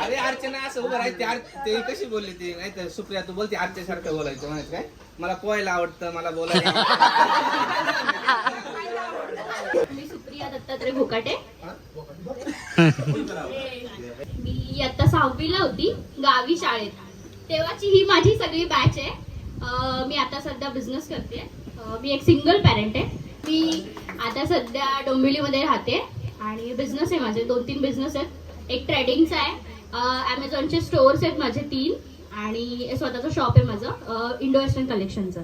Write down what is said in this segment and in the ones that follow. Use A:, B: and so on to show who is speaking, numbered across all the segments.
A: अरे अर्चना असं उभं राहते ते कशी बोलली ती? नाही तर सुप्रिया तू बोलते आरच्या बोलायचं म्हणायचं काय? मला पोहायला आवडतं मला बोलायला
B: मी सुप्रिया दत्तात्रय भोकाटे. मी आता सहावीला होती गावी शाळेत. तेव्हाची ही माझी सगळी बॅच आहे. मी आता सध्या बिझनेस करते. मी एक सिंगल पॅरेंट आहे. मी आता सध्या डोंबिवलीमध्ये राहते आणि बिझनेस आहे माझे दोन तीन बिझनेस आहेत. एक ट्रेडिंगचा आहे. ॲमेझॉनचे स्टोअर्स आहेत माझे तीन आणि स्वतःचं शॉप आहे माझं इंडो वेस्टर्न कलेक्शनचं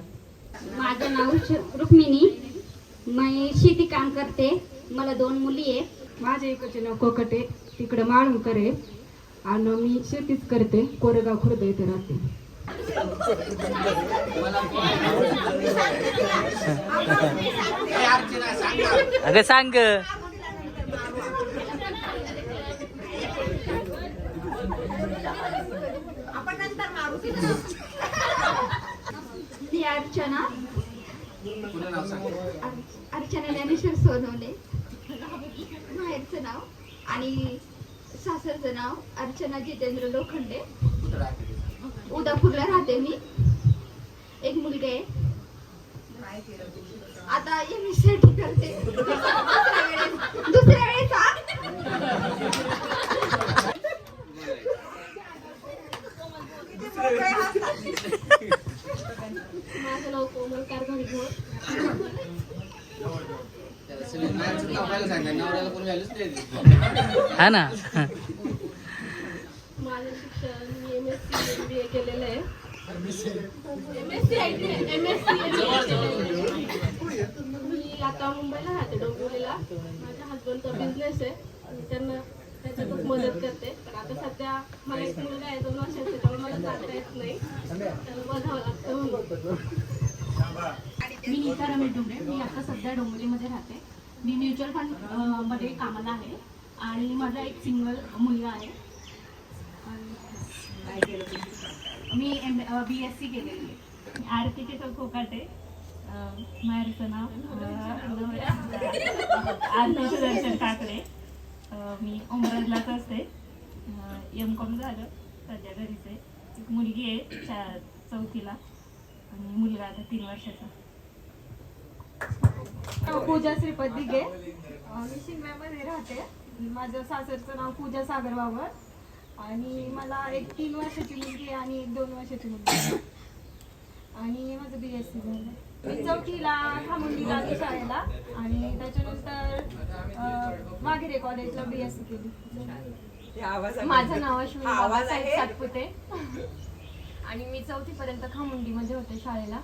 C: माझं नाव श- रुक्मिणी. मी शेती काम करते. मला दोन मुली आहे
D: माझे इकडचे नाव कोकटे तिकडं माळुंकर आहे. आणि मी शेतीच करते. कोरेगाव खुर्द इथे राहते.
E: अगं सांग.
C: अर्चना. अर्चना ज्ञानेश्वर सोनवणे. माहेरचं नाव. आणि सासरचं नाव अर्चना जितेंद्र लोखंडे. उदापूरला राहते मी? एक मुलगी आहे. आता एम एस करते. दुसऱ्या वेळेस. दुसऱ्या वेळेस हा?
B: माझं नाव कोमल कारभारी घोड
A: त्याला सगळी बाहेरचं नाव पहिलं सांगितलं नवऱ्याला कोणी व्हॅल्यूच नाही दिली.
E: हा ना
B: माझं शिक्षण मी M S C M B A केलेलं आहे M S C M S C मी आता मुंबईला राहते डोंबिवलीला. माझ्या हसबंडचा बिझनेस आहे. मी त्याची खूप मदत करते. पण आता सध्या मला एक मुलगा आहे दोन वर्षाचा त्यामुळे मला जाता येत नाही. त्याला बघावं लागतं
F: मी नीता रमेश डोंगरे मी आता सध्या डोंबिवलीमध्ये राहते. मी म्युच्युअल फंड अ, मध्ये कामाला आहे. आणि माझा एक सिंगल मुलगा आहे. आणि मी एम बी एस सी केलेली आहे. आरती केशव कोकाटे माहेरचं नाव आरती सुदर्शन काकडे मी ओमराजलाच असते. एम कॉम झालं सध्या घरीच आहे. एक मुलगी आहे चौथीला. आणि मुलगा आता तीन वर्षाचा.
D: पूजा श्रीपद दिघे. मी शिंगण्यामध्ये राहते. माझं सासरचं नाव पूजा सागर वावर आणि मला एक तीन वर्षाची मुलगी आणि एक दोन वर्षाची मुलगी आणि माझं बी एस सी झालं. मी चौथीला खामुंडीला आली शाळेला आणि त्याच्यानंतर वाघेरे कॉलेजला बी एस सी केली.
G: माझं नाव अश्विनी बाबासाहेब सातपुते. आणि मी चौथीपर्यंत खामुंडीमध्ये होते शाळेला.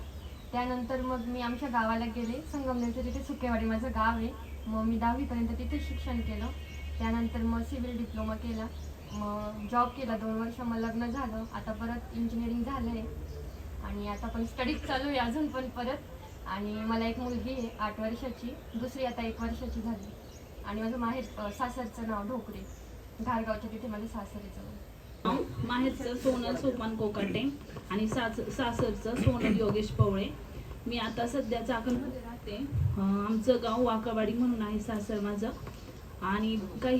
G: त्यानंतर मग मी आमच्या गावाला गेले. संगमनेरचं तिथे सुकेवाडी माझं गाव आहे. मग मी दहावीपर्यंत तिथे शिक्षण केलं. त्यानंतर मग सिव्हिल डिप्लोमा केला. मग जॉब केला दोन वर्ष. मग लग्न झालं. आता परत इंजिनिअरिंग झालं आहे आणि आता पण स्टडीज चालू आहे अजून पण परत. आणि मला एक मुलगी आहे आठ वर्षाची. दुसरी आता एक वर्षाची झाली. आणि माझं माहेर सासरचं नाव ढोकरे. धारगावच्या तिथे माझं सासरीचं नाव.
F: माहेरचं सोनल सोपान कोकाटे आणि सास सासरचं सोनल योगेश पवळे. मी आता सध्या चाकणमध्ये राहते. आमचं गाव वाकावाडी म्हणून आहे सासर माझं. आणि काही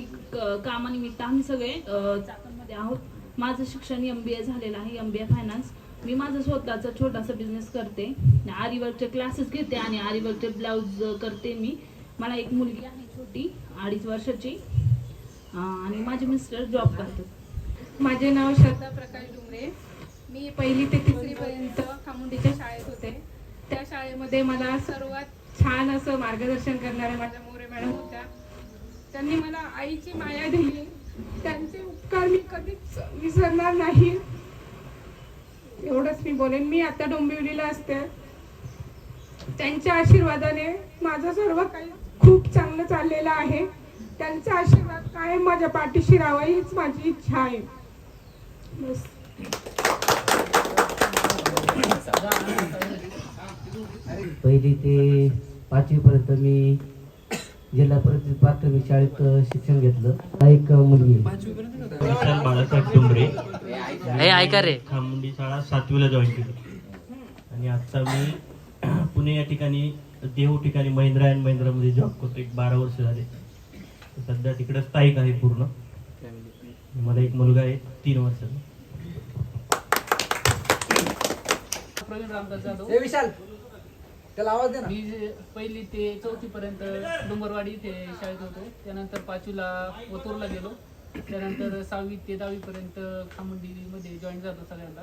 F: कामानिमित्त आम्ही सगळे चाकणमध्ये आहोत. माझं शिक्षण एम बी ए झालेलं आहे एम बी ए फायनान्स मी माझा स्वतःचा छोटासा बिझनेस करते. आरीवर्कचे क्लासेस घेते आणि आरीवर्कचे ब्लाऊज करते मी. मला एक मुलगी आहे छोटी अडीच वर्षाची. आणि माझे मिस्टर जॉब करतात
D: माझे नाव श्रद्धा प्रकाश डुंगरे. मी पहिली ते तिसरीपर्यंत खामुंडीच्या शाळेत होते. त्या शाळेमध्ये मला सर्वात छान असं मार्गदर्शन करणाऱ्या माझ्या मोरे मॅडम होत्या. त्यांनी मला आईची माया दिली. त्यांचे उपकार मी कधीच विसरणार नाही. एवढंच मी बोलेन. मी आता डोंबिवलीला असते. त्यांच्या आशीर्वादाने माझं सर्व काही खूप चांगलं चाललेलं आहे. त्यांचा आशीर्वाद काय माझ्या पाठीशी राहावा हीच माझी इच्छा आहे. बस.
H: पहिली ते पाचवीपर्यंत मी जिल्हा परिषद प्राथमिक शाळेत शिक्षण घेतलं. हा एक मुलगी.
I: विशाल बाळासाहेब डोंगरे.
E: हे ऐका रे.
I: खामुंडी शाळा सातवीला जॉईन केली. आणि आत्ता मी पुणे या ठिकाणी देहू ठिकाणी महिंद्रा अँड महिंद्रामध्ये जॉब करतो. एक बारा वर्ष झाले. सध्या तिकडे स्थायिक आहे पूर्ण. मला एक मुलगा आहे तीन वर्षाचा
J: प्रवीण रामदास जाधव
K: हे विशाल. त्याला आवाज दे ना.
J: मी जे पहिली ते चौथी पर्यंत डोंगरवाडी इथे शाळेत होतो. त्यानंतर पाचवीला ओतूरला गेलो. त्यानंतर सहावी ते दहावी पर्यंत खामंडीमध्ये जॉईन झालो सगळ्यांना.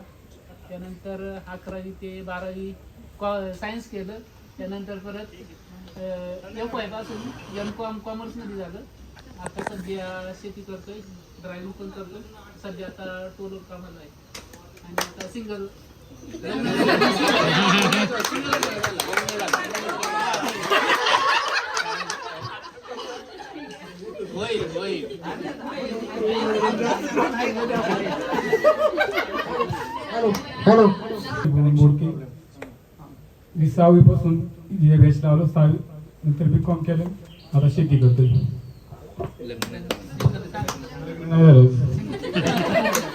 J: त्यानंतर अकरावी ते बारावी कॉ सायन्स केलं. त्यानंतर परत एफ आयपासून एम कॉम कॉमर्समध्ये झालं. आता सध्या शेती करतोय ड्रायव्हिंग पण करतोय. सध्या आता टोलवर कामाला आहे. आणि आता सिंगल होईल होईल
K: हॅलो
L: बोडके मी सहावीपासून जे बेस्ट लावलो सहावी नंतर बी कॉम केलं. आता शेती करतोय.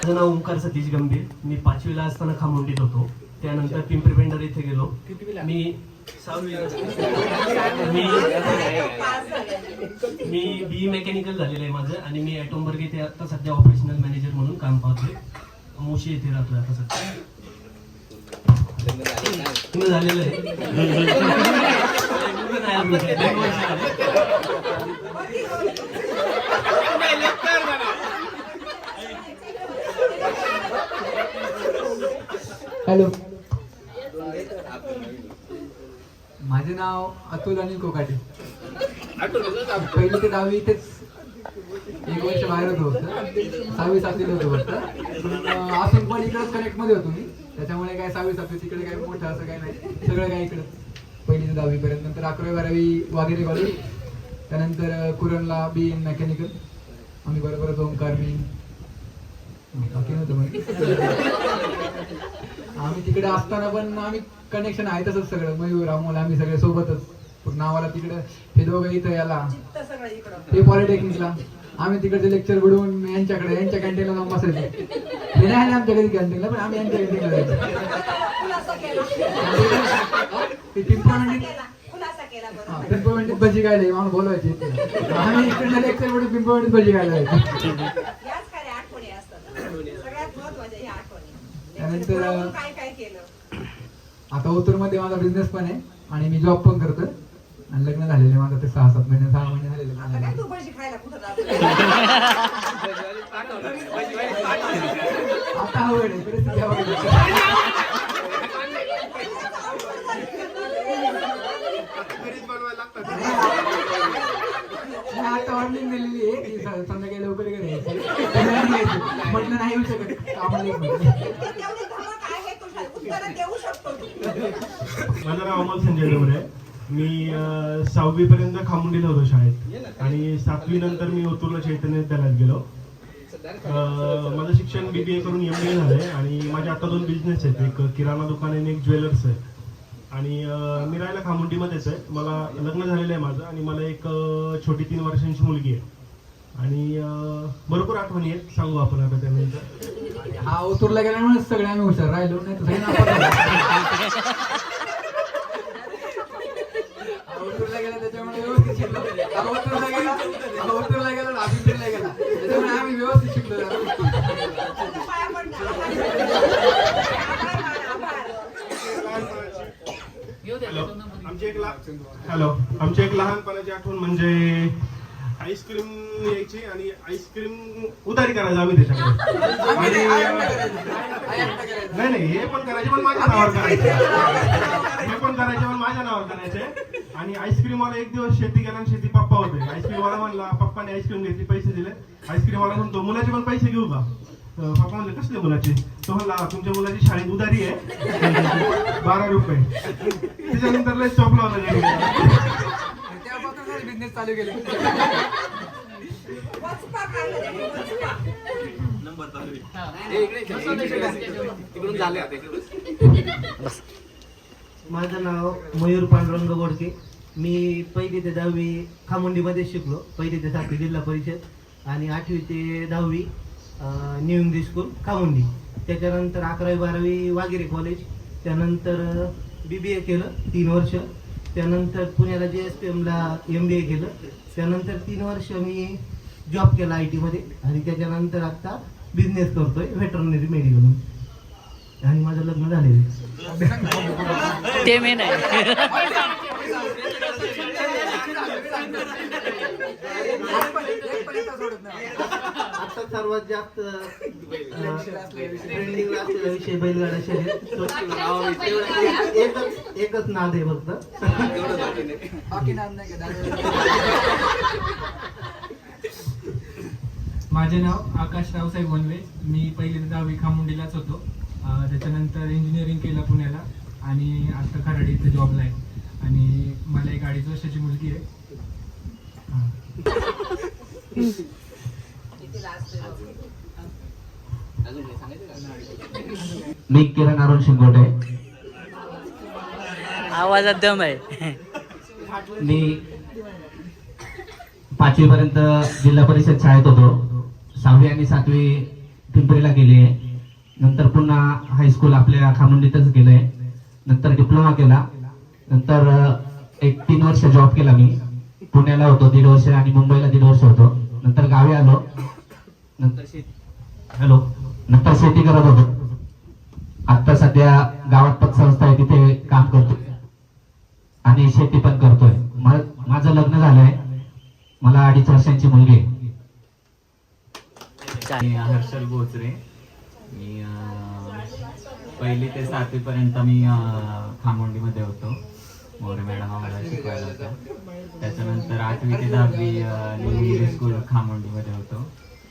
H: माझं नाव ओंकार सतीश गंभीर. मी पाचवीला असताना खामुंडीत होतो. त्यानंतर पिंपरी पेंडर इथे गेलो. मी मी मी बी मेकॅनिकल झालेलं आहे माझं आणि मी ॲटोमबर्ग इथे आता सध्या ऑपरेशनल मॅनेजर म्हणून काम पाहतोय. मोशी येथे राहतोय आता सध्या. झालेलं आहे लग्न नाही अजून. दोन वर्ष झाले.
K: हॅलो. माझे नाव अतुल अनिल कोकाटे. पहिली ते दहावी इथेच एक वर्ष बाहेर होतो सहावी सातवीला होतो फक्त. असून पण इकडेच कनेक्टमध्ये होतो मी. त्याच्यामुळे काय सहावी सातवी तिकडे काय मोठं असं काय नाही. सगळं काय इकडं. पहिली ते दहावी पर्यंत नंतर अकरावी बारावी वागेरे कॉलेज त्यानंतर कुरणला बी एन मेकॅनिकल आम्ही बरोबरच ओंकार मी आम्ही तिकडे असताना पण आम्ही कनेक्शन आहे तसंच सगळं. मयूर अमोल आम्ही सगळे सोबतच. नावाला तिकडे हे दोघं इथं याला ते पॉलिटेक्निकला आम्ही तिकडचे लेक्चर बुडवून यांच्याकडे यांच्या कॅन्टीनला जाऊन बसायचो. हे नाही आमच्या कधी कॅन्टीनला पण आम्ही यांच्या कॅन्टीनला जायचो. पिंपळवंडीत भजी खायला माणूस बोलवायचे. आम्ही इकडे लेक्चर बुडून पिंपळवंडीत भजी खायला जायचो. त्यानंतर अं, आता ओतूरमध्ये माझा बिझनेस पण आहे आणि मी जॉब पण करतोय. आणि लग्न झालेलं आहे माझं ते सहा सात महिने सहा महिने झालेले आता आवड आहे परिस्थिती आवड आहे. नाही, आता दिलेली आहे. की संध्याकाळी लवकर म्हटलं नाही येऊ शकत.
I: माझं नाव अमोल संजय डोंगरे. आहे मी सहावी पर्यंत खामुंडीला होतो शाळेत. आणि सातवी नंतर मी ओतूरला चैतन्य विद्यालयात गेलो. माझं शिक्षण बी ए करून एम बी ए झालंय. आणि माझे आता दोन बिझनेस आहेत. एक किराणा दुकान आहे आणि एक ज्वेलर्स आहे. आणि मी राहायला खामुंडीमध्येच आहे. मला लग्न झालेलं आहे माझं आणि मला एक छोटी तीन वर्षांची मुलगी आहे. आणि भरपूर आठवणी आहेत. सांगू आपण आता त्यानंतर.
K: हा ओतूरला गेल्यामुळे सगळे आम्ही हुशार. राहिलो नाही तर गेला त्याच्यामुळे व्यवस्थित शिकलो हा ओतूरला गेला हा ओतूरला गेला आणि आबिंदूरला गेला त्याच्यामुळे आम्ही व्यवस्थित शिकलो
J: येऊ द्या
I: हॅलो
J: दोन नंबर.
I: आमची एक हॅलो आमची एक लहानपणाची आठवण म्हणजे आईस्क्रीम यायची आणि आईस्क्रीम उधारी करायचं आम्ही त्याच्याकडे नाही नाही हे पण करायचे पण माझ्या नावावर करायचे. हे पण करायचे पण माझ्या नावावर करायचे. आणि आईस्क्रीम वाला एक दिवस शेती गेला आणि शेती पप्पा होते. आईस्क्रीम वाला म्हणला पप्पाने आईस्क्रीम घेतली पैसे दिले. आईस्क्रीम वाला म्हणतो मुलाचे पण पैसे घेऊ का? पप्पा म्हणले कसले मुलाचे? तो म्हणला तुमच्या मुलाची शाळेत उधारी आहे. बारा रुपये. त्याच्यानंतर लय होता घरी.
K: त्यापासून बिझनेस चालू केले.
H: माझं नाव मयूर पांडुरंग गोडके. मी पहिली ते दहावी खामुंडीमध्ये शिकलो. पहिली ते सातवी जिल्हा परिषद आणि आठवी ते दहावी न्यू इंग्लिश स्कूल खामुंडी त्याच्यानंतर अकरावी बारावी वागिरे कॉलेज त्यानंतर बी बी ए केलं तीन वर्ष. त्यानंतर पुण्याला जे एस पी एमला एम बी ए केलं. त्यानंतर तीन वर्ष मी जॉब केला आय टीमध्ये आणि त्याच्यानंतर आता बिझनेस करतोय व्हेटरनरी मेडिकल आणि माझं लग्न झालेलं आहे.
E: ते मेन आहे.
H: आता सर्वात जास्त ट्रेंडिंग असलेला विषय बैलगाडा शर्यत एकच एकच नाद आहे फक्त.
K: बाकी नाद नाही का?
M: माझे नाव आकाश रावसाहेब वनवे. मी पहिली ते दहावी खामुंडीलाच होतो. अं, त्याच्यानंतर इंजिनिअरिंग केलं पुण्याला आणि आता खराडी इथे जॉबला आहे. आणि मला एक अडीच वर्षाची मुलगी आहे. हां.
A: अजून काही सांगायचं का?
H: मी किरण अरुण शिंगोटे
E: आवाजात दम आहे.
H: मी पाचवी पर्यंत जिल्हा परिषद शाळेत होतो. सहावी आणि सातवी पिंपरीला गेली. आहे नंतर पुन्हा हायस्कूल आपल्या खामुंडीतच केलंय नंतर डिप्लोमा केला. नंतर एक तीन वर्ष जॉब केला मी. पुण्याला होतो दीड वर्ष आणि मुंबईला दीड वर्ष होतो. नंतर गावी आलो. नंतर शेती हॅलो नंतर शेती करत होतो. आता सध्या गावात पतसंस्था आहे तिथे काम करतोय. आणि शेती पण करतोय. माझं लग्न झालंय. मला अडीच वर्षांची मुलगी आहे.
N: मी हर्षल बोचरे मी पहिली ते सातवी पर्यंत मी अं, खामोंडीमध्ये होतो. मोरे मॅडम आम्हाला शिकवायला होत्या. त्याच्यानंतर आठवी ते दहावी स्कूल न्यू मध्ये स्कूल खामोंडीमध्ये होतो.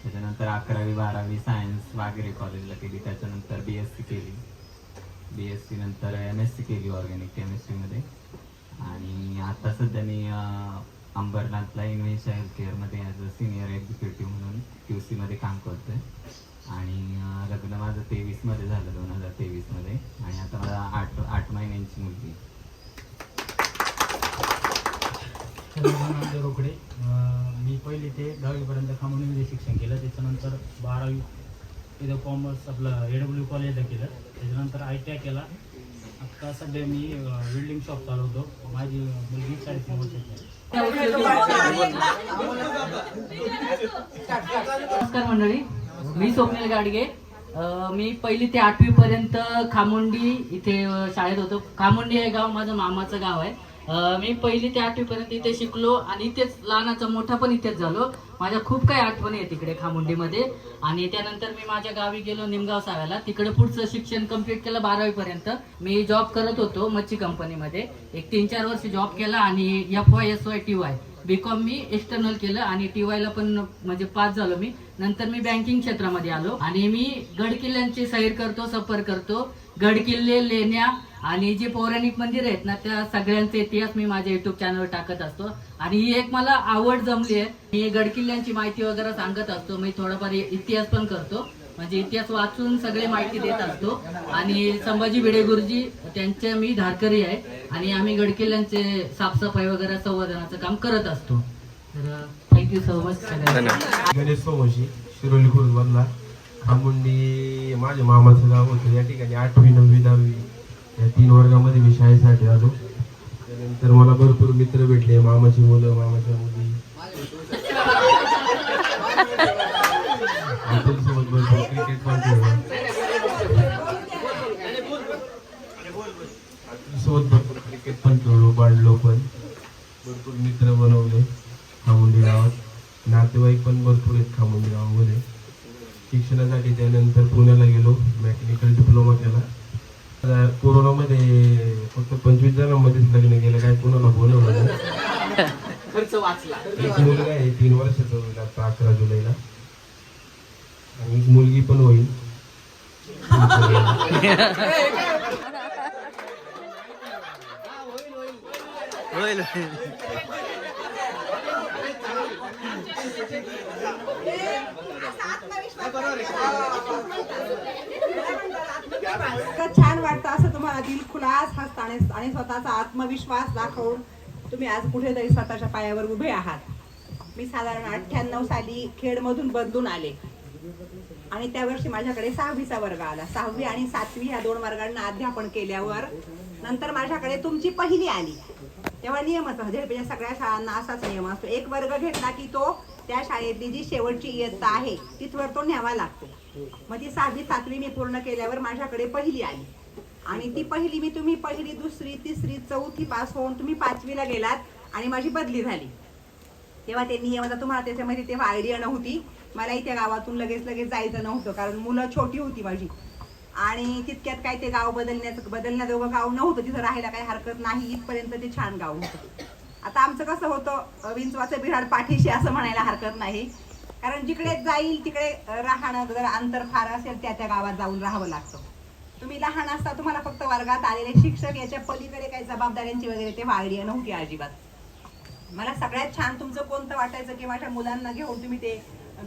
N: त्याच्यानंतर अकरावी बारावी सायन्स वागेरे कॉलेजला केली. त्याच्यानंतर बी एस सी केली. बी एस सी नंतर एम एस सी केली ऑर्गॅनिक केमिस्ट्रीमध्ये आणि आता सध्या मी अंबरनाथला इन्व्हेन्शन हेल्थ केअरमध्ये ॲज अ सिनियर एक्झिक्युटिव्ह म्हणून क्यू सीमध्ये काम करतो आहे आणि लग्न माझं तेवीसमध्ये झालं दोन हजार तेवीसमध्ये. आणि आता मला आठ आठ महिन्यांची मुलगी आहे.
M: चंद्रकांत रोकडे मी पहिले ते दहावीपर्यंत खामोडीमध्ये शिक्षण केलं. त्याच्यानंतर बारावी इथं कॉमर्स आपलं ए डब्ल्यू कॉलेजला केलं. त्याच्यानंतर आय टी आय केला. आत्ता सध्या मी वेल्डिंग शॉप चालवतो. माझी मुलगी साडेतीन वर्षाची आहे.
O: नमस्कार मंडळी. मी स्वप्नील गाडगे. मी पहिली ते आठवी पर्यंत खामुंडी इथे शाळेत होतो. खामुंडी हे गाव माझं मामाचं गाव आहे. मी पहिली ते आठवी पर्यंत इथे शिकलो आणि इथेच लहानाचा मोठा पण इथेच झालो. माझ्या खूप काही आठवणी आहेत तिकडे खामुंडीमध्ये. आणि त्यानंतर मी माझ्या गावी गेलो निमगाव साव्याला तिकडे पुढचं शिक्षण कंप्लीट केलं बारावी पर्यंत. मी जॉब करत होतो मच्छी कंपनीमध्ये एक तीन चार वर्ष जॉब केला आणि F Y S Y T Y B com मी एक्सटर्नल केलं आणि टी वायला पण म्हणजे पास झालो मी. नंतर मी बँकिंग क्षेत्रामध्ये आलो. आणि मी गड किल्ल्यांची सैर करतो सफर करतो. गड किल्ले लेण्या आणि जे पौराणिक मंदिर आहेत ना त्या सगळ्यांचे इतिहास मी माझ्या युट्यूब चॅनलवर टाकत असतो. आणि ही एक मला आवड जमली आहे. मी गड किल्ल्यांची माहिती वगैरे सांगत असतो. मी थोडाफार इतिहास पण करतो. म्हणजे इतिहास वाचून सगळे माहिती देत असतो. आणि संभाजी भिडे गुरुजी त्यांचे मी धारकरी आहे. आणि आम्ही गडकिल्ल्यांचे साफसफाई वगैरे संवर्धनाचं काम करत असतो. तर थँक्यू सो मच सगळ्यांना.
I: गणेश सोमोशी शिरोली खुर्दमधला खामुंडी माझ्या मामाचं गाव होतं. या ठिकाणी आठवी नववी दहावी या तीन वर्गामध्ये मी शाळेसाठी आलो. त्यानंतर मला भरपूर मित्र भेटले मामाची मुलं मामाच्या मुली. अतुल सोबत भरपूर क्रिकेट पण खेळलो सोबत भरपूर क्रिकेट पण खेळलो बांधलो पण. भरपूर मित्र बनवले खामुंडी गावात. नातेवाईक पण भरपूर आहेत खामुंडी गावामध्ये. शिक्षणासाठी त्यानंतर पुण्याला गेलो मेकॅनिकल डिप्लोमा केला. कोरोनामध्ये फक्त पंचवीस जणांमध्येच लग्न केलं काय कुणाला बोलवलं नाही
O: खर्च वाचला.
I: एक मुलगा आहे तीन वर्षाचा होईल आता अकरा जुलैला. आणि एक मुलगी पण होईल.
E: होईल.
P: दिलखुलास हस्ताने आणि स्वतःचा आत्मविश्वास दाखवून तुम्ही आज कुठेतरी स्वतःच्या पायावर उभे आहात. मी साधारण अठ्ठ्याण्णव साली खेडमधून बदलून आले. आणि त्या वर्षी माझ्याकडे सहावीचा वर्ग आला. सहावी आणि सातवी ह्या दोन वर्गांना अध्यापन केल्यावर नंतर माझ्याकडे तुमची पहिली आली. तेव्हा नियमच असतो झेडपीच्या म्हणजे सगळ्या शाळांना असाच नियम असतो. एक वर्ग घेतला की तो त्या शाळेतली जी शेवटची इयत्ता आहे तिथवर तो न्यावा लागतो. मग ती सहावी सातवी मी पूर्ण केल्यावर माझ्याकडे पहिली आली. आणि ती पहिली मी तुम्ही पहिली दुसरी तिसरी चौथी पास होऊन तुम्ही पाचवीला गेलात आणि माझी बदली झाली. तेव्हा ते नियम आता तुम्हाला त्याच्यामध्ये तेव्हा आयडिया नव्हती. मलाही त्या गावातून लगेच लगेच जायचं नव्हतं कारण मुलं छोटी होती माझी. आणि तितक्यात काय ते गाव बदलण्याचं बदलण्याजोगं गाव नव्हतं तिथं राहायला काही हरकत नाही इथपर्यंत ते छान गाव होतं. आता आमचं कसं होतं विंचवाचं बिराड पाठीशी असं म्हणायला हरकत नाही. कारण जिकडे जाईल तिकडे राहणं जर अंतर फार असेल त्या त्या गावात जाऊन राहावं लागतं. तुम्ही लहान असता तुम्हाला फक्त वर्गात आलेले शिक्षक याच्या पलीकडे काही जबाबदाऱ्यांची वगैरे ते आयडिया नव्हती अजिबात. मला सगळ्यात छान तुमचं कोणतं वाटायचं की माझ्या मुलांना घेऊन तुम्ही ते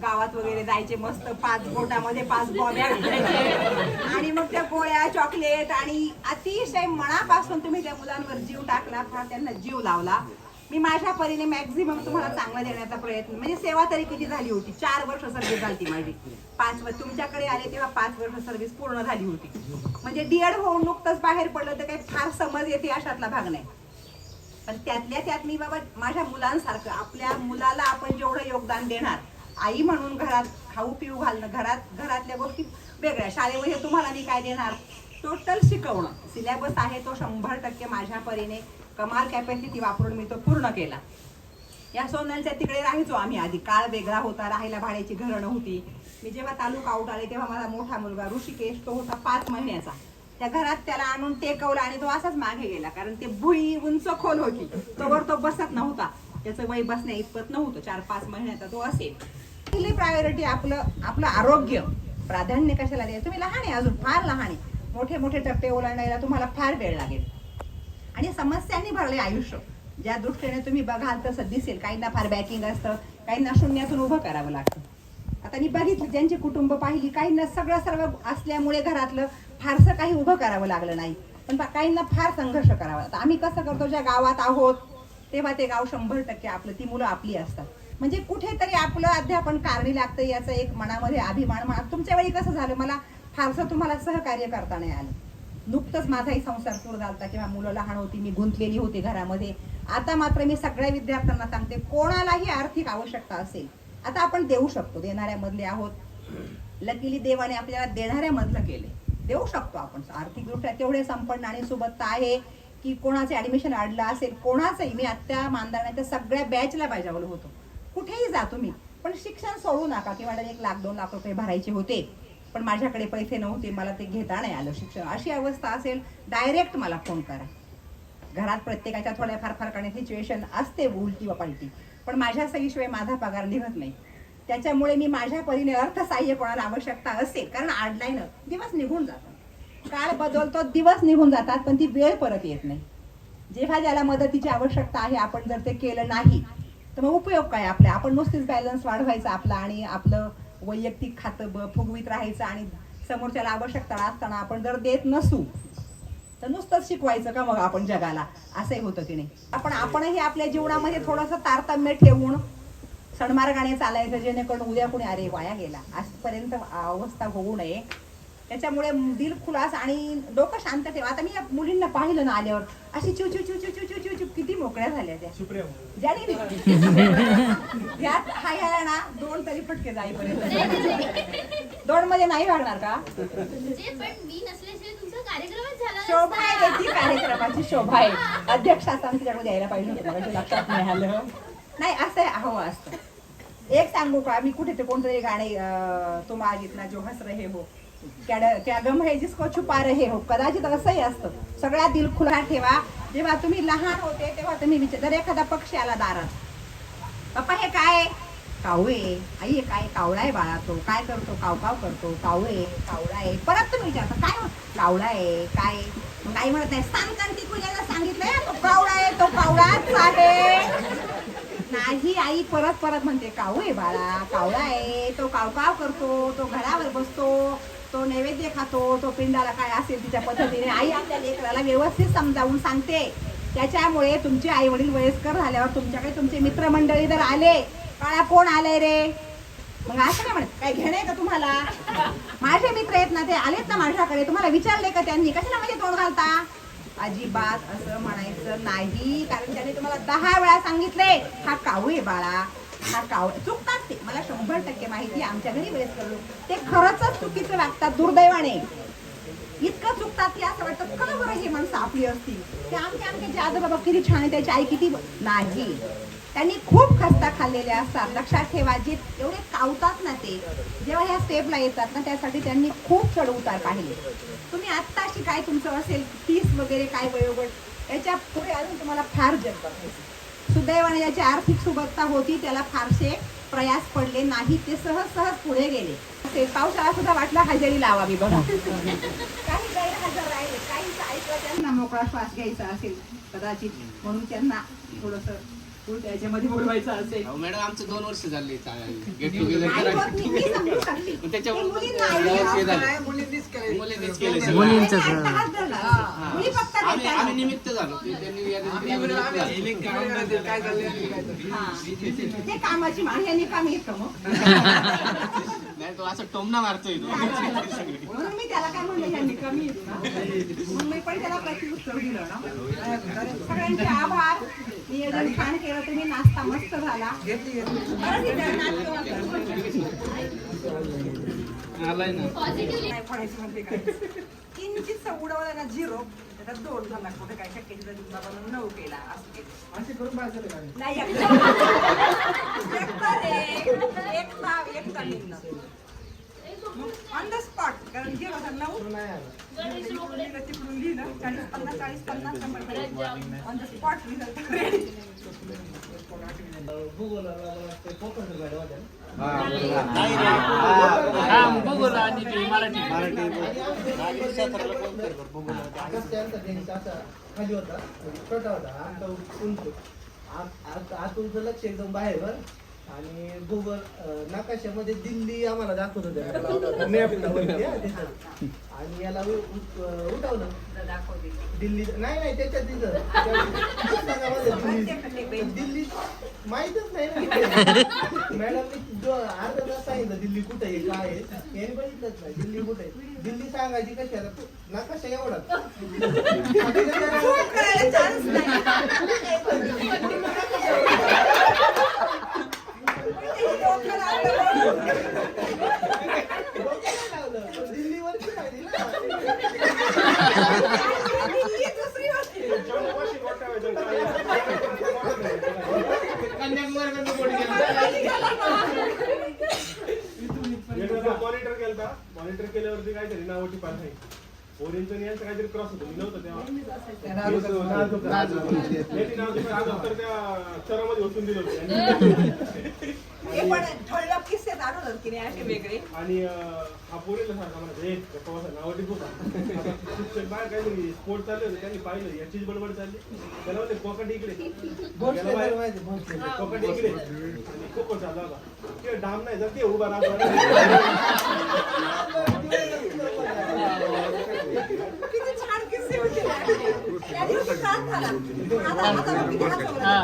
P: गावात वगैरे जायचे मस्त पाच बोटामध्ये पाच बॉब्या आणि मग त्या गोळ्या चॉकलेट आणि अतिशय मनापासून तुम्ही त्या मुलांवर जीव टाकला हा त्यांना जीव लावला. मी माझ्या परीने मॅक्झिमम तुम्हाला चांगला देण्याचा प्रयत्न म्हणजे सेवा तरी किती झाली होती? चार वर्ष सर्व्हिस झाली माझी. पाच वर्ष तुमच्याकडे आले तेव्हा पाच वर्ष सर्व्हिस पूर्ण झाली होती. म्हणजे डीएड होऊन नुकतंच बाहेर पडलं तर काही फार समज येते अशातला भाग नाही. पण त्यातल्या त्यात मी बाबा माझ्या मुलांसारखं आपल्या मुलाला आपण जेवढं योगदान देणार आई म्हणून घरात खाऊ पिऊ घालणं घरात घरातल्या गोष्टी वेगळ्या. शाळेमध्ये तुम्हाला मी काय देणार? टोटल शिकवणं. सिलेबस आहे तो शंभर टक्के माझ्या परीने कमाल कॅपॅसिटी वापरून मी तो पूर्ण केला. या सोनलच्या तिकडे राहायचो आम्ही आधी. काळ वेगळा होता राहायला भाड्याची घरं नव्हती. मी जेव्हा तालुका आउट आले तेव्हा माझा मोठा मुलगा ऋषिकेश तो होता पाच महिन्याचा. त्या घरात त्याला आणून टेकवलं आणि तो असाच मागे गेला. कारण ते भुई उंच खोल होती. तोवर तो बसत नव्हता. त्याचं वय बसण्या इतपत नव्हतं. चार पाच महिन्याचा तो असेल. पहिली प्रायोरिटी आपलं आपलं आरोग्य. प्राधान्य कशाला द्यायचं? तुम्ही लहान आहे अजून फार लहान आहे. मोठे मोठे टप्पे ओलांडायला तुम्हाला फार वेळ लागेल. आणि समस्यांनी भरले आयुष्य. ज्या दृष्टीने तुम्ही बघाल तसं दिसेल. काहींना फार बॅकिंग असतं काहींना शून्यातून उभं करावं लागतं. आता मी बघितलं ज्यांची कुटुंब पाहिली काहींना सगळं सर्व असल्यामुळे घरातलं फारसं काही उभं करावं लागलं नाही. पण बा- काहींना फार संघर्ष करावा आता आम्ही कसं करतो ज्या गावात आहोत तेव्हा ते गाव शंभर टक्के आपलं ती मुलं आपली असतात. म्हणजे कुठेतरी आपलं अध्यापन कारणी लागतं याचा एक मनामध्ये अभिमान म्हणा. तुमच्या वेळी कसं झालं? मला फारसं तुम्हाला सहकार्य करता नाही आलं. नुकतंच माझाही संसार सुरू झाला किंवा मुलं लहान होती मी गुंतलेली होती घरामध्ये. आता मात्र मी सगळ्या विद्यार्थ्यांना सांगते कोणालाही आर्थिक आवश्यकता असेल आता आपण देऊ शकतो. देणाऱ्यामधले आहोत. लकीली देवाने आपल्याला देणाऱ्यामधलं केले देऊ शकतो आपण. आर्थिकदृष्ट्या तेवढे संपन्न आणि सुबत्ता आहे की कोणाचे ॲडमिशन अडलं असेल कोणाचंही. मी आत्या मानदाण्याच्या सगळ्या बॅचला पाहिजे होतो. कुठेही जा तुम्ही. पण शिक्षण सोडू नका. की मॅडम एक लाख दोन लाख रुपये भरायचे होते. पण माझ्याकडे पैसे नव्हते मला ते घेता नाही आलं. शिक्षण अशी अवस्था असेल डायरेक्ट मला फोन करा. घरात प्रत्येकाच्या थोड्या फार फरकाने सिच्युएशन असते उलटी व पलटी. पण माझ्या सहीशिवाय माझा पगार निघत नाही. त्याच्यामुळे मी माझ्या परीने अर्थसाह्य कोणाला आवश्यकता असेल कारण आडलाईनं दिवस निघून जातात. काळ बदलतो दिवस निघून जातात पण ती वेळ परत येत नाही. जेव्हा ज्याला मदतीची आवश्यकता आहे आपण जर ते केलं नाही तर मग उपयोग काय आपल्या आपण नुसतीच बॅलन्स वाढवायचा आपला आणि आपलं वैयक्तिक खातं ब- फुगवीत राहायचं आणि समोरच्याला आवश्यकता असताना आपण जर देत नसू तर नुसतंच शिकवायचं का मग आपण जगाला? असंही होतं की नाही. आपण आपणही आपल्या जीवनामध्ये थोडंसं तारतम्य ठेवून सणमार्गाने चालायचं जेणेकरून उद्या कोणी अरे वाया गेला. आजपर्यंत अवस्था होऊ नये. त्याच्यामुळे दिल खुलास आणि डोकं शांत ठेवा. आता मी या मुलींना पाहिलं ना आल्यावर अशी चिव चिव चिव चिव चिव चिव चिव चिव किती मोकळ्या झाल्या त्या. ज्याने यात हा ह्याला ना दोन तरी फटके जाईपर्यंत. दोन मध्ये नाही वागणार का?
B: म्हणजे पण मी नसल्याशिवाय तुमचा कार्यक्रमच झाला
P: शोभा आहे ती कार्यक्रमाची शोभा आहे. अध्यक्ष असताना तिच्याकडे द्यायला पाहिजे होतं लक्षात नाही आलं. नाही असं आहे, हवं असतं. एक सांगू का? मी कुठे ते कोणतरी गाणे आज इतना जो हस रहे हो क्या गम है जिसको छुपा रहे हो कदाचित असंही असतं. सगळा दिल खुला ठेवा. जेव्हा तुम्ही लहान होते तेव्हा तुम्ही विचार जर एखादा पक्षी आला दारात पप्पा हे काय कावळे. आई हे काय कावळा आहे बाळा तो. काय करतो? कावकाव करतो. काऊ आहे. कावळा आहे. परत तुम्ही विचारता काय कावळा आहे. काय मग आई म्हणत नाही सांगताना पूजाला सांगितलंय तो कावळा आहे तो कावळाच आहे. नाही आई परत परत म्हणते कावू आहे बाळा कावळा आहे तो कावकाव करतो तो घरावर बसतो. तो नैवेद्य खातो तो पिंडाला काय असेल तिच्या पद्धतीने. आई आपल्या लेकराला व्यवस्थित समजावून सांगते. त्याच्यामुळे तुमचे आई वडील वयस्कर झाल्यावर तुमच्याकडे तुमचे मित्रमंडळी जर आले काळा कोण आले रे? मग असं काय म्हणत? काय घेणे का तुम्हाला? माझे मित्र आहेत ना ते आलेत ना माझ्याकडे. तुम्हाला विचारले का त्यांनी? कशाला म्हणजे तोंड घालता? अजिबात असं म्हणायचं नाही. कारण त्याने तुम्हाला दहा वेळा सांगितले हा काऊ आहे बाळा. हा काव चुकतात ते. मला शंभर टक्के माहिती आमच्या घरी वेळेस ते खरंच चुकीचं वागतात दुर्दैवाने. इतकं चुकतात की असं वाटतं का बरं ही माणसं आपली असतील? ते आमचे आमचे जे आजोबाबा किती छान आहे त्याची आई किती नाही. त्यांनी खूप खस्ता खाल्लेले असतात. लक्षात ठेवा जे एवढे कावतात ना ते जेव्हा ह्या स्टेपला येतात ना त्यासाठी त्यांनी खूप चढ उतार पाहिले. तुम्ही आत्ताशी काय तुमचं असेल? तीस वगैरे काय वयोगट? याच्यापुढे अजून तुम्हाला फार जग बघायचं सुदैवाने ज्याची आर्थिक सुबत्ता होती त्याला फारसे प्रयास पडले नाही. ते सहज सहज पुढे गेले. ते पावसाळा सुद्धा वाटला हजेरी लावावी बघा. काही गैरहजर राहिले. काही ऐकलं त्यांना मोकळा श्वास घ्यायचा असेल कदाचित. म्हणून त्यांना थोडंसं उलट्या याच्यामध्ये बोलवायचं असेल
A: अहो, मॅडम आमचं दोन वर्ष झाले गेट टुगेदर
P: नाही मी-
A: त्याच्यामुळे
P: ते मुलींना idea
A: हे झालं. मुलींनीच केलं सगळं.
E: मुलींचंच,
P: नाही,
E: हा.
P: हात धरला. मुली फक्त
A: आम्ही
P: देतात.
A: आम्ही निमित्त झालो ते त्यांनी यादीत दिली, आम्ही निमित्त झालो.
P: हा. ते कामाची मान यांनी काम येतं मग
A: नाही तो असं टोमना मारतोय तो.
P: म्हणून मी त्याला काय म्हणलं यांनी कमी येत ना मग मी पण त्याला प्रत्युत्तर दिलं ना सगळ्यांचे आभार. नियोजन छान केलं तुम्ही नाश्ता मस्त झाला.
A: आलाय ना.
P: नाही म्हणायचं काय किंचित उडवलं ना झिरो त्याचा दोन झाला. कुठे काय शक्य तिथं बाबा नऊ केला असं केलं. नाही एकदा एकदा रे एकदा एकदा निघणं ऑन द स्पॉट कारण जे होता नऊ तिकडून लिहिलं चाळीस पन्नास चाळीस पन्नास नंबर ऑन द स्पॉट
J: आणि
H: खाली होता छोटा होता आमचा उंच लक्ष एकदम बाहेर आणि गुगल अं, नकाशामध्ये दिल्ली आम्हाला दाखवत होते. मॅप आणि याला उ- उ- अं, उठवलं. दिल्ली नाही नाही त्याच्यात तिथं. पुस्तकामध्ये दिल्ली. दिल्ली माहीतच नाही ना. मॅडमनी जो अर्धा तास सांगितलं दिल्ली कुठे आहे काय आहे यांनी बघितलंच नाही दिल्ली कुठे आहे. दिल्ली सांगायची कशी आता नकाशा एवढा.
P: करायला chance
H: पाहिजे
P: दिल्ली दुसरी होती
I: मॉनिटर केलता मॉनिटर केल्यावरती काहीतरी नावाची पान आहे. यांचं काहीतरी क्रॉस होतो. मी नव्हतं तेव्हा. आज तर त्या चरामध्ये दिलं होतं. आणि हा पोरीला सांगा म्हणा गप्पा बसा नाव टिपू का आता शिक्षक बाहेर काहीतरी स्पोर्ट चालले होते त्यांनी पाहिलं. याचीच बडबड चालली. त्याला म्हणते कोकट इकडे. कोकट इकडे. आणि कोकट चालला होता ते डाम नाही जर ते उभा राहतो
P: किती छान किस्से होते ना. त्या दिवशी त्रास झाला पण आता आता बघ किती हसवलं त्या किस्से. म्हणजे हा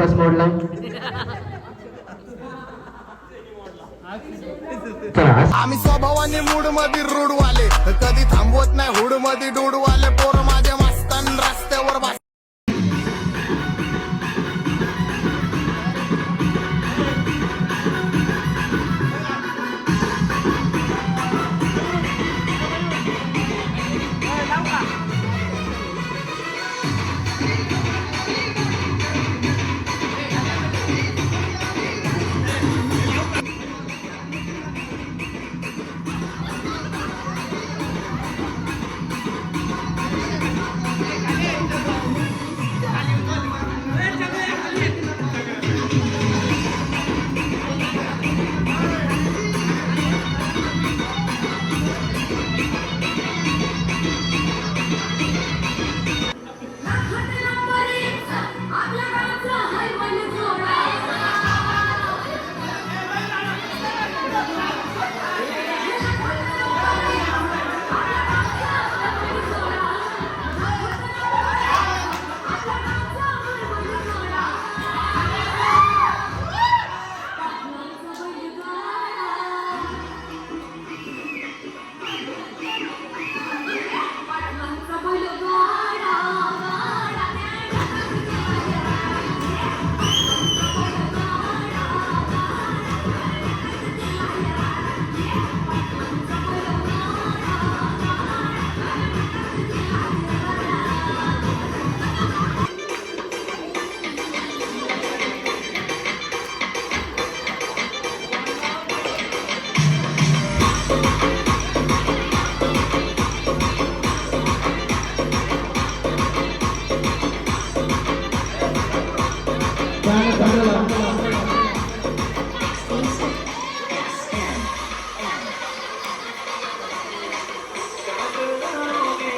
H: कोणाचा उपवास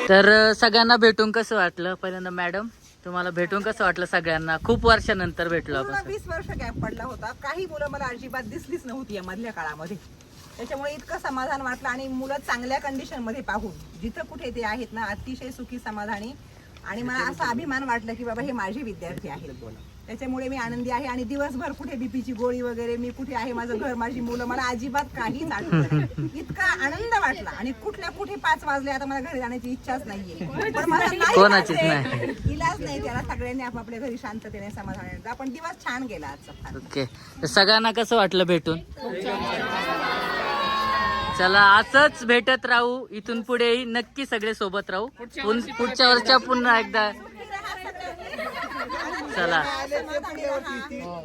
O: तर सगळ्यांना भेटून कसं वाटलं? पहिल्यांदा मॅडम तुम्हाला भेटून कसं वाटलं सगळ्यांना? खूप वर्षानंतर भेटलो आपण
P: वीस वर्ष गॅप पडला होता. काही मुलं मला अजिबात दिसलीच नव्हती या मधल्या काळामध्ये. त्याच्यामुळे इतकं समाधान वाटलं आणि मुलं चांगल्या कंडिशनमध्ये पाहून जिथं कुठे ते आहेत ना अतिशय सुखी समाधानी. आणि मला असा अभिमान वाटला की बाबा हे माझे विद्यार्थी आहेत. त्याच्यामुळे मी आनंदी आहे आणि दिवसभर कुठे बीपीची गोळी वगैरे मी कुठे आहे माझं घर माझी मुलं मला अजिबात काहीच आठवलं नाही. इतका आनंद वाटला. आणि कुठल्या कुठे पाच वाजले आता मला घरी जाण्याची इच्छाच नाहीये. पण मला नाही
O: कोणाचीच
P: जायचंय.
O: नाही.
P: इलाज नाही त्याला. सगळ्यांनी आपापल्या घरी शांततेने समाधान पण दिवस छान गेला आजचा फार.
O: ओके. तर सगळ्यांना कसं वाटलं भेटून? चला असंच भेटत राहू. इथून पुढेही नक्की सगळे सोबत राहू. पुन- पुढच्या वर्षा पुन्हा एकदा चला.